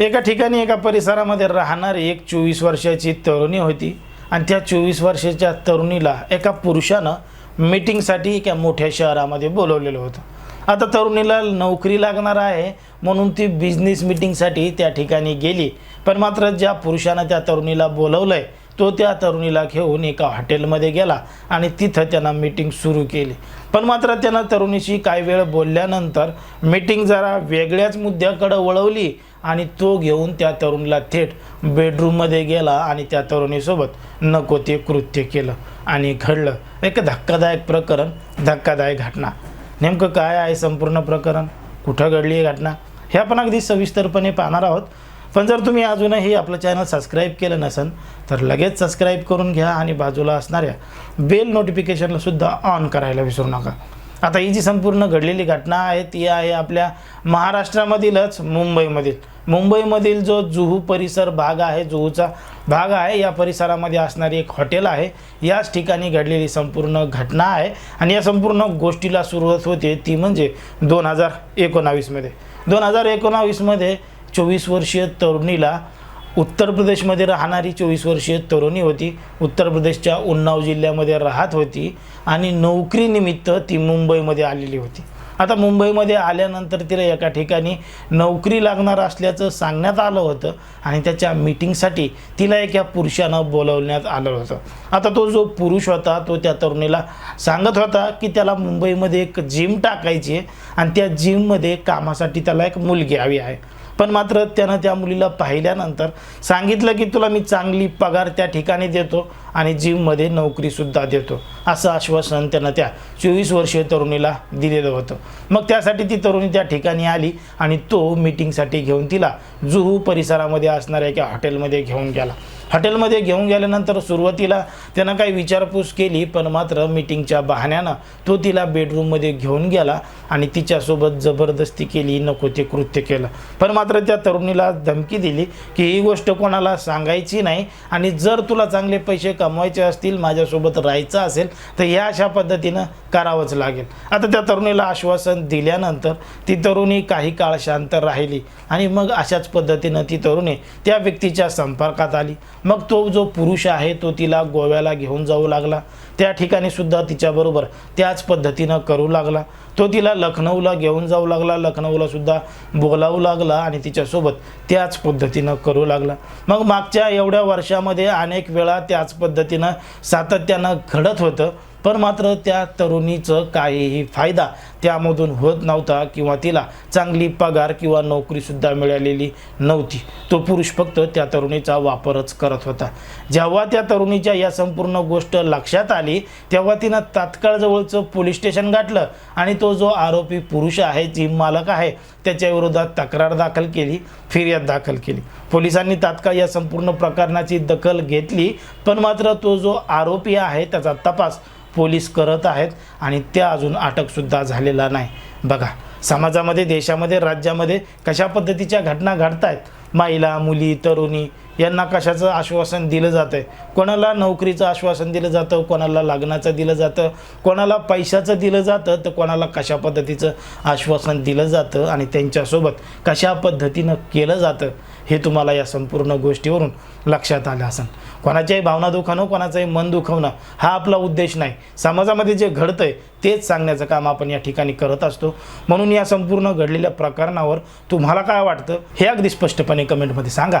एका ठिकाणी एका परिसरामध्ये राहणारी एक चोवीस वर्षाची तरुणी होती. आणि त्या चोवीस वर्षाच्या तरुणीला एका पुरुषानं मीटिंगसाठी एका मोठ्या शहरामध्ये बोलवलेलं होतं. आता तरुणीला नोकरी लागणार आहे म्हणून ती बिझनेस मीटिंगसाठी त्या ठिकाणी गेली. पण मात्र ज्या पुरुषानं त्या तरुणीला बोलवलं आहे तो त्या तरुणीला घेऊन एका हॉटेलमध्ये गेला आणि तिथं त्यांना मीटिंग सुरू केली. पण मात्र त्यानं तरुणीशी काही वेळ बोलल्यानंतर मीटिंग जरा वेगळ्याच मुद्द्याकडं वळवली आणि तो घेऊन त्या तरुणीला थेट बेडरूममध्ये गेला आणि त्या तरुणीसोबत नको ते कृत्य केलं आणि घडलं. एक धक्कादायक प्रकरण धक्कादायक घटना. नेमकं काय आहे संपूर्ण प्रकरण? कुठं घडली ही घटना? हे आपण अगदी सविस्तरपणे पाहणार आहोत. पण जर तुम्ही अजूनही आपलं चॅनल सबस्क्राईब केलं नसेल तर लगेच सबस्क्राईब करून घ्या आणि बाजूला असणाऱ्या बेल नोटिफिकेशनलासुद्धा ऑन करायला विसरू नका. आता ही जी संपूर्ण घडलेली घटना आहे ती आहे आपल्या महाराष्ट्रामधीलच मुंबईमधील. मुंबईमधील जो जुहू परिसर भाग आहे जुहूचा भाग आहे या परिसरामध्ये असणारी एक हॉटेल आहे. याच ठिकाणी घडलेली संपूर्ण घटना आहे आणि या संपूर्ण गोष्टीला सुरुवात होते ती म्हणजे दोन हजार एकोणावीसमध्ये. दोन हजार एकोणावीसमध्ये चोवीस वर्षीय तरुणीला उत्तर प्रदेशमध्ये राहणारी चोवीस वर्षीय तरुणी होती. उत्तर प्रदेशच्या उन्नाव जिल्ह्यामध्ये राहत होती आणि नोकरीनिमित्त ती मुंबईमध्ये आलेली होती. आता मुंबईमध्ये आल्यानंतर तिला एका ठिकाणी नोकरी लागणार असल्याचं सांगण्यात आलं होतं आणि त्याच्या मीटिंगसाठी तिला एका पुरुषानं बोलवण्यात आलं होतं. आता तो जो पुरुष होता तो त्या तरुणीला सांगत होता की त्याला मुंबईमध्ये एक जिम टाकायची आहे आणि त्या जिममध्ये कामासाठी त्याला एक मुलगी हवी आहे. पण मात्र त्यानं त्या मुलीला पाहिल्यानंतर सांगितलं की तुला मी चांगली पगार त्या ठिकाणी देतो आणि जिममध्ये नोकरीसुद्धा देतो. असं आश्वासन त्यानं त्या चोवीस वर्षीय तरुणीला दिलेलं होतं. मग त्यासाठी ती तरुणी त्या ठिकाणी आली आणि तो मीटिंगसाठी घेऊन तिला जुहू परिसरामध्ये असणाऱ्या एका हॉटेलमध्ये घेऊन गेला. हॉटेलमध्ये घेऊन गेल्यानंतर सुरुवातीला त्यानं काही विचारपूस केली पण मात्र मीटिंगच्या बहाण्यानं तो तिला बेडरूममध्ये घेऊन गेला आणि तिच्यासोबत जबरदस्ती केली नको ते कृत्य केलं. पण मात्र त्या तरुणीला धमकी दिली की ही गोष्ट कोणाला सांगायची नाही आणि जर तुला चांगले पैसे कमवायचे असतील माझ्यासोबत राहायचं असेल तर ह्या अशा पद्धतीनं करावंच लागेल. आता त्या तरुणीला आश्वासन दिल्यानंतर ती तरुणी काही काळ शांत राहिली आणि मग अशाच पद्धतीनं ती तरुणी त्या व्यक्तीच्या संपर्कात आली. मग तो जो पुरुष आहे तो तिला गोव्याला घेऊन जाऊ लागला. त्या ठिकाणी सुद्धा तिच्याबरोबर त्याच पद्धतीनं करू लागला. तो तिला लखनौला घेऊन जाऊ लागला. लखनौला सुद्धा बोलावू लागला आणि तिच्यासोबत त्याच पद्धतीनं करू लागला. मग मागच्या एवढ्या वर्षामध्ये अनेक वेळा त्याच पद्धतीनं सातत्यानं घडत होतं. पण मात्र त्या तरुणीचं काहीही फायदा त्यामधून होत नव्हता किंवा तिला चांगली पगार किंवा नोकरीसुद्धा मिळालेली नव्हती. तो पुरुष फक्त त्या तरुणीचा वापरच करत होता. जेव्हा त्या तरुणीच्या या संपूर्ण गोष्ट लक्षात आली तेव्हा तिनं तात्काळ जवळचं पोलीस स्टेशन गाठलं आणि तो जो आरोपी पुरुष आहे जिम मालक आहे त्याच्या विरोधात तक्रार दाखल केली फिर्याद दाखल केली. पोलिसांनी तात्काळ या संपूर्ण प्रकरणाची दखल घेतली पण मात्र तो जो आरोपी आहे त्याचा तपास पोलीस करत आहेत आणि त्या अजून अटकसुद्धा झालेला नाही. बघा समाजामध्ये देशामध्ये राज्यामध्ये कशा पद्धतीच्या घटना घडत आहेत महिला मुली तरुणी यांना कशाचं आश्वासन दिलं जातं आहे कोणाला नोकरीचं आश्वासन दिलं जातं? कोणाला लग्नाचं दिलं जातं? कोणाला पैशाचं दिलं जातं? तर कोणाला कशा पद्धतीचं आश्वासन दिलं जातं? आणि त्यांच्यासोबत कशा पद्धतीनं केलं जातं? हे तुम्हाला या संपूर्ण गोष्टीवरून लक्षात आलं असेल. कोणाच्याही भावना दुखावणं कोणाचंही मन दुखवणं हा आपला उद्देश नाही. समाजामध्ये जे घडतं आहे तेच सांगण्याचं काम आपण या ठिकाणी करत असतो. म्हणून या संपूर्ण घडलेल्या प्रकरणावर तुम्हाला काय वाटतं हे अगदी स्पष्टपणे कमेंटमध्ये सांगा.